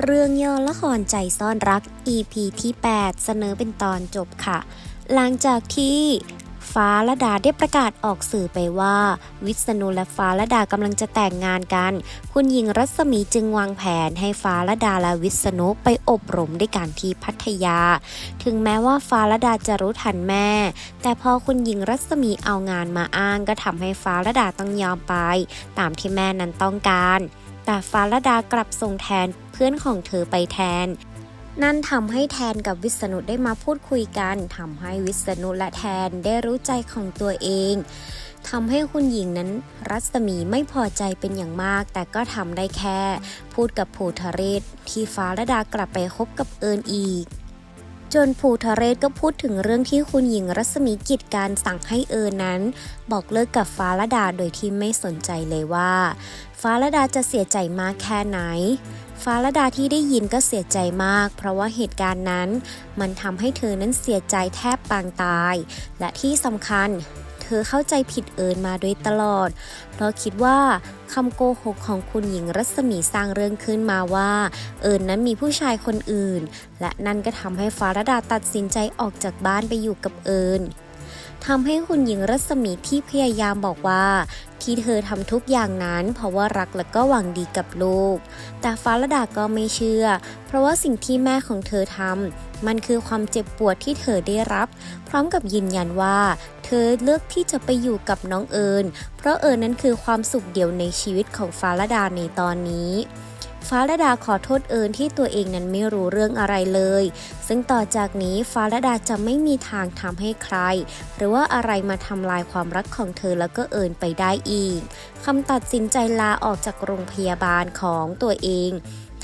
เรื่องย่อละครใจซ่อนรัก EP ที่ 8 เสนอเป็นตอนจบค่ะ หลังจากที่ฟ้าละดาได้ประกาศออกสื่อไปว่า วิษณุและฟ้าละดากำลังจะแต่งงานกัน คุณหญิงรัศมีจึงวางแผนให้ฟ้าละดาและวิษณุไปอบรมด้วยกันที่พัทยา ถึงแม้ว่าฟ้าละดาจะรู้ทันแม่ แต่พอคุณหญิงรัศมีเอางานมาอ้างก็ทำให้ฟ้าละดาต้องยอมไป ตามที่แม่นั้นต้องการแต่ฟ้าละดากลับส่งแทน เพื่อนของเธอไปแทน นั่นทำให้แทนกับวิษณุได้มาพูดคุยกันทำให้วิษณุและแทนได้รู้ใจของตัวเองทำให้คุณหญิงนั้นรัศมีไม่พอใจเป็นอย่างมาก แต่ก็ทำได้แค่ พูดกับภูทะเรศที่ฟ้าละดากลับไปคบกับเอิญอีก จนภูทะเรศก็พูดถึงเรื่องที่คุณหญิงรัศมีกิจการสั่งให้เอิญนั้น บอกเลิกกับฟ้าละดาโดยที่ไม่สนใจเลยว่า ฟ้าละดาจะเสียใจมากแค่ไหน ฟ้าละดาที่ได้ยินก็เสียใจมาก เพราะว่าเหตุการณ์นั้น มันทำให้เธอนั้นเสียใจแทบปางตาย และที่สำคัญ เธอเข้าใจผิดเอิญมาโดยตลอด เพราะคิดว่าคำโกหกของคุณหญิงรัศมีสร้างเรื่องขึ้นมาว่า เอิญนั้นมีผู้ชายคนอื่น และนั่นก็ทำให้ฟ้าละดาตัดสินใจออกจากบ้านไปอยู่กับเอิญ ทำให้คุณหญิงรัศมีที่พยายามบอกว่า ที่เธอทำทุกอย่างนั้นเพราะว่ารักและก็หวังดีกับลูก แต่ฟ้าละดาก็ไม่เชื่อ เพราะว่าสิ่งที่แม่ของเธอทำมันคือความเจ็บปวดที่เธอได้รับ พร้อมกับยืนยันว่า เธอเลือกที่จะไปอยู่กับน้องเอิญเพราะเอิญนั้นคือความสุขเดียวในชีวิตของฟ้าละดาในตอนนี้ ฟ้าละดาขอโทษเอิญที่ตัวเองนั้นไม่รู้เรื่องอะไรเลย ซึ่งต่อจากนี้ฟ้าละดาจะไม่มีทางทำให้ใคร หรือว่าอะไรมาทำลายความรักของเธอแล้วก็เอิญไปได้อีกคำตัดสินใจลาออกจากโรงพยาบาลของตัวเอง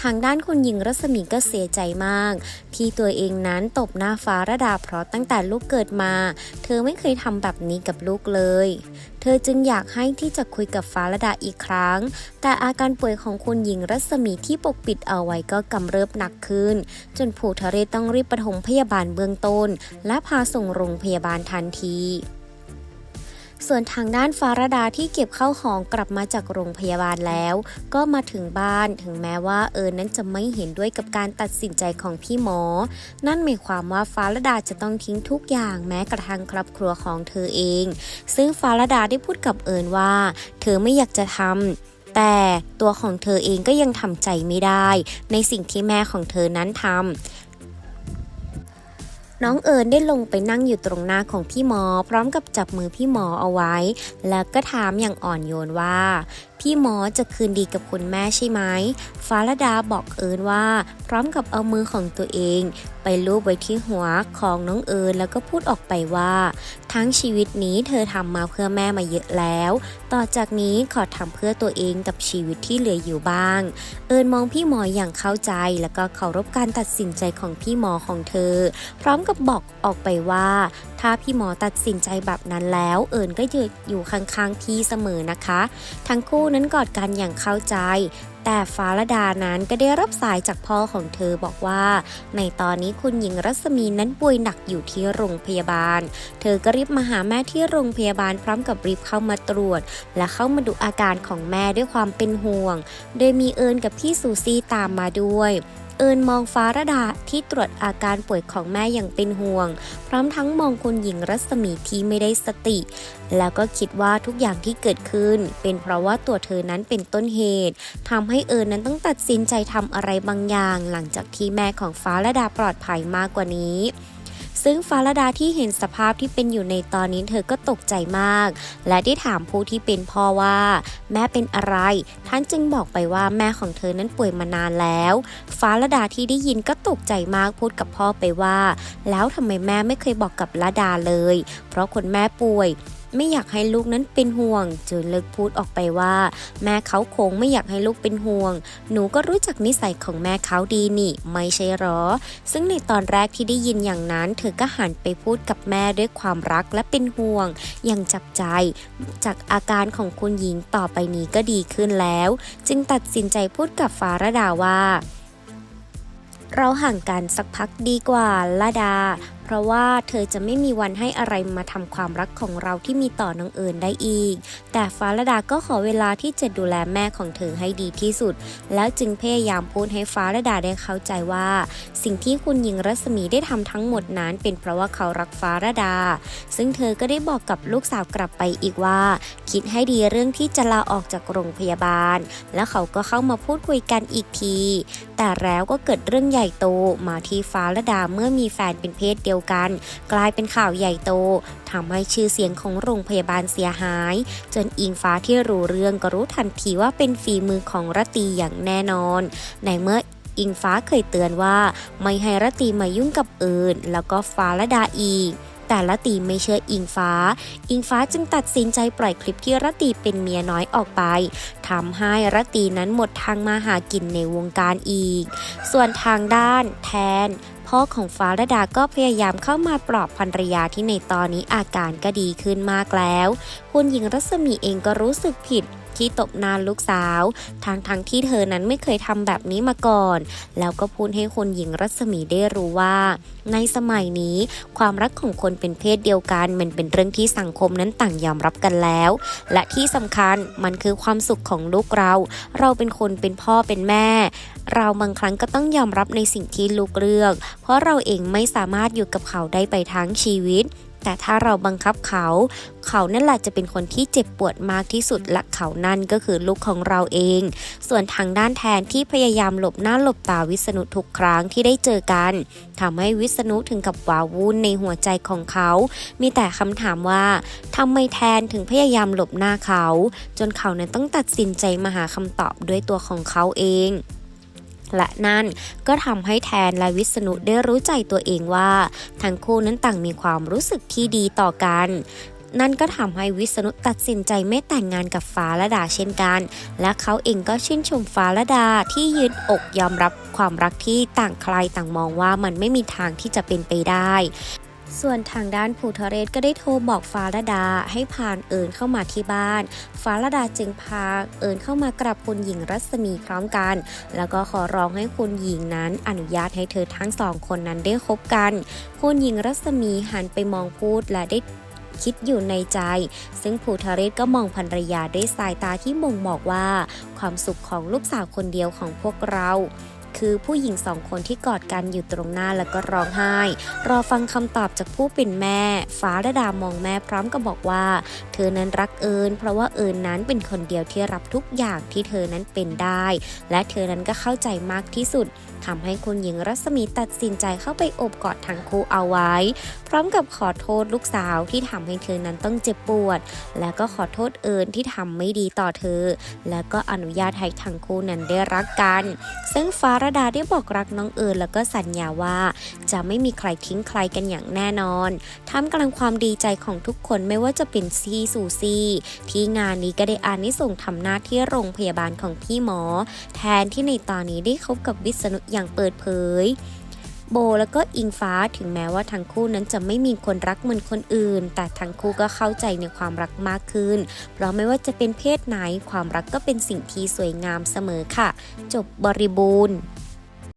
ทางด้านคุณหญิงรัศมีก็เสียใจมาก ที่ตัวเองนั้นตบหน้าฟ้าระดาเพราะตั้งแต่ลูกเกิดมา เธอไม่เคยทำแบบนี้กับลูกเลย เธอจึงอยากให้ที่จะคุยกับฟ้าระดาอีกครั้ง แต่อาการป่วยของคุณหญิงรัศมีที่ปกปิดเอาไว้ก็กำเริบหนักขึ้น จนผูทะเรต้องรีบปฐมพยาบาลเบื้องต้น และพาส่งโรงพยาบาลทันที ส่วนทางด้านฟ้าระดาที่เก็บเข้าของกลับมาจากโรงพยาบาลแล้ว ก็มาถึงบ้านถึงแม้ว่าเอิญนั้นจะไม่เห็นด้วยกับการตัดสินใจของพี่หมอ นั่นหมายความว่าฟ้าระดาจะต้องทิ้งทุกอย่างแม้กระทั่งครอบครัวของเธอเอง ซึ่งฟ้าระดาได้พูดกับเอิญว่า เธอไม่อยากจะทำแต่ตัวของเธอเองก็ยังทำใจไม่ได้ ในสิ่งที่แม่ของเธอนั้นทำ น้องเอิญได้ลงไปนั่งอยู่ตรงหน้าของพี่หมอ พร้อมกับจับมือพี่หมอเอาไว้ แล้วก็ถามอย่างอ่อนโยนว่า พี่หมอจะคืนดีกับคุณแม่ใช่ไหมฟ้าละดาบอกเอิญว่า พร้อมกับเอามือของตัวเอง ไปลูบไว้ที่หัวของน้องเอิญแล้วก็พูดออกไปว่า ทั้งชีวิตนี้เธอทำมาเพื่อแม่มาเยอะแล้ว ต่อจากนี้ขอทำเพื่อตัวเองกับชีวิตที่เหลืออยู่บ้าง เอิญมองพี่หมออย่างเข้าใจแล้วก็เคารพการตัดสินใจของพี่หมอของเธอ พร้อมกับบอกออกไปว่าถ้าพี่หมอตัดสินใจแบบนั้นแล้ว เอิญก็ยืนอยู่ข้างๆพี่เสมอนะคะ ทั้งคู่นั้นกอดกันอย่างเข้าใจ แต่ฟ้าละดานั้นก็ได้รับสายจากพ่อของเธอบอกว่า ในตอนนี้คุณหญิงรัศมีนั้นป่วยหนักอยู่ที่โรงพยาบาล เธอก็รีบมาหาแม่ที่โรงพยาบาลพร้อมกับรีบเข้ามาตรวจ และเข้ามาดูอาการของแม่ด้วยความเป็นห่วง โดยมีเอิญกับพี่ซูซี่ตามมาด้วย เอิญมองฟ้าระดาที่ตรวจอาการป่วยของแม่อย่างเป็นห่วง พร้อมทั้งมองคุณหญิงรัศมีที่ไม่ได้สติ แล้วก็คิดว่าทุกอย่างที่เกิดขึ้น เป็นเพราะว่าตัวเธอนั้นเป็นต้นเหตุทำให้เอิญนั้นต้องตัดสินใจทำอะไรบางอย่าง หลังจากที่แม่ของฟ้าระดาปลอดภัยมากกว่านี้ ซึ่งฟ้าราดาที่เห็นสภาพที่เป็นอยู่ในตอนนี้เธอก็ตกใจมาก และได้ถามผู้ที่เป็นพ่อว่า แม่เป็นอะไร ท่านจึงบอกไปว่าแม่ของเธอนั้นป่วยมานานแล้วฟ้าราดาที่ได้ยินก็ตกใจมากพูดกับพ่อไปว่า แล้วทำไมแม่ไม่เคยบอกกับระดาเลย เพราะคนแม่ป่วย ไม่อยากให้ลูกนั้นเป็นห่วงจนเลิกพูดออกไปว่า แม่เขาคงไม่อยากให้ลูกเป็นห่วง หนูก็รู้จักนิสัยของแม่เขาดีนี่ ไม่ใช่หรอ ซึ่งในตอนแรกที่ได้ยินอย่างนั้น เธอก็หันไปพูดกับแม่ด้วยความรักและเป็นห่วง อย่างจับใจ จากอาการของคุณหญิงต่อไปนี้ก็ดีขึ้นแล้ว จึงตัดสินใจพูดกับฟ้าระดาว่าเราห่างกันสักพักดีกว่าละดา เพราะว่าเธอจะไม่มีวันให้อะไรมาทำความรักของเราที่มีต่อน้องเอิญได้อีก แต่ฟ้าระดาก็ขอเวลาที่จะดูแลแม่ของเธอให้ดีที่สุด แล้วจึงพยายามพูดให้ฟ้าระดาได้เข้าใจว่า สิ่งที่คุณหญิงรัศมีได้ทำทั้งหมดนั้น เป็นเพราะว่าเขารักฟ้าระดา ซึ่งเธอก็ได้บอกกับลูกสาวกลับไปอีกว่า คิดให้ดีเรื่องที่จะลาออกจากโรงพยาบาล แล้วเขาก็เข้ามาพูดคุยกันอีกที แต่แล้วก็เกิดเรื่องใหญ่โตมาที่ฟ้าระดาเมื่อมีแฟนเป็นเพศเดียวกัน กลายเป็นข่าวใหญ่โตทำให้ชื่อเสียงของโรงพยาบาลเสียหาย จนอิงฟ้าที่รู้เรื่องก็รู้ทันทีว่าเป็นฝีมือของรตีอย่างแน่นอน ในเมื่ออิงฟ้าเคยเตือนว่า ไม่ให้รตีมายุ่งกับเอิญแล้วก็ฟ้าระดาอีกแต่ละตีไม่เชื่ออิงฟ้า อิงฟ้าจึงตัดสินใจปล่อยคลิปที่รตีเป็นเมียน้อยออกไปทำให้รตีนั้นหมดทางมาหากินในวงการอีก ส่วนทางด้านแทน พ่อของฟ้าระดาก็พยายามเข้ามาปลอบภรรยาที่ในตอนนี้อาการก็ดีขึ้นมากแล้ว คุณหญิงรัศมีเองก็รู้สึกผิด ที่ตบนานลูกสาว ทางทางที่เธอนั้นไม่เคยทำแบบนี้มาก่อน แล้วก็พูดให้คุณหญิงรัศมีได้รู้ว่า ในสมัยนี้ ความรักของคนเป็นเพศเดียวกัน มันเป็นเรื่องที่สังคมนั้นต่างยอมรับกันแล้ว และที่สำคัญมันคือความสุขของลูกเรา เราเป็นคนเป็นพ่อเป็นแม่ เราบางครั้งก็ต้องยอมรับในสิ่งที่ลูกเลือก เพราะเราเองไม่สามารถอยู่กับเขาได้ไปทั้งชีวิต แต่ถ้าเราบังคับเขา เขานั่นแหละจะเป็นคนที่เจ็บปวดมากที่สุดและเขานั่นก็คือลูกของเราเอง ส่วนทางด้านแทนที่พยายามหลบหน้าหลบตาวิษณุทุกครั้งที่ได้เจอกันทำให้วิษณุถึงกับว้าวุ่นในหัวใจของเขา มีแต่คำถามว่าทำไมแทนถึงพยายามหลบหน้าเขา จนเขานั้นต้องตัดสินใจมาหาคำตอบด้วยตัวของเขาเอง และนั่นก็ทำให้แทนและวิษณุได้รู้ใจตัวเองว่า ทั้งคู่นั้นต่างมีความรู้สึกที่ดีต่อกันนั่นก็ทำให้วิษณุตัดสินใจไม่แต่งงานกับฟ้าละดาเช่นกัน และเขาเองก็ชื่นชมฟ้าละดาที่ยืนอกยอมรับความรักที่ต่างใครต่างมองว่ามันไม่มีทางที่จะเป็นไปได้ ส่วนทางด้านภูทะเรศก็ได้โทรบอกฟ้าละดาให้พานเอิญเข้ามาที่บ้าน ฟ้าละดาจึงพาเอิญเข้ามากราบคุณหญิงรัศมีพร้อมกัน แล้วก็ขอร้องให้คุณหญิงนั้นอนุญาตให้เธอทั้งสองคนนั้นได้คบกัน คุณหญิงรัศมีหันไปมองพูดและได้คิดอยู่ในใจ ซึ่งภูทะเรศก็มองภรรยาด้วยสายตาที่บ่งบอกว่า ความสุขของลูกสาวคนเดียวของพวกเรา คือผู้หญิงสองคนที่กอดกันอยู่ตรงหน้าแล้วก็ร้องไห้ รอฟังคำตอบจากผู้เป็นแม่ ฟ้าระดามองแม่พร้อมกับบอกว่า เธอนั้นรักเอิญเพราะว่าเอิญนั้นเป็นคนเดียวที่รับทุกอย่างที่เธอนั้นเป็นได้ และเธอนั้นก็เข้าใจมากที่สุดทำให้คุณหญิงรัศมีตัดสินใจเข้าไปโอบกอดทั้งคู่เอาไว้ พร้อมกับขอโทษลูกสาวที่ทำให้เธอนั้นต้องเจ็บปวด และก็ขอโทษเอิญที่ทำไม่ดีต่อเธอ และก็อนุญาตให้ทั้งคู่นั้นได้รักกัน ซึ่งฟ้าระดาได้บอกรักน้องเอิญแล้วก็สัญญาว่า จะไม่มีใครทิ้งใครกันอย่างแน่นอนท่ามกลางความดีใจของทุกคนไม่ว่าจะเป็นซีสูซีที่งานนี้ก็ได้อานิส่งทำหน้าที่โรงพยาบาลของพี่หมอ แทนที่ในตอนนี้ได้คบกับวิษณุอย่างเปิดเผยโบแล้วก็อิงฟ้าถึงแม้ว่าทั้งคู่นั้นจะไม่มีคนรักเหมือนคนอื่น แต่ทั้งคู่ก็เข้าใจในความรักมากขึ้น เพราะไม่ว่าจะเป็นเพศไหนความรักก็เป็นสิ่งที่สวยงามเสมอค่ะ จบบริบูรณ์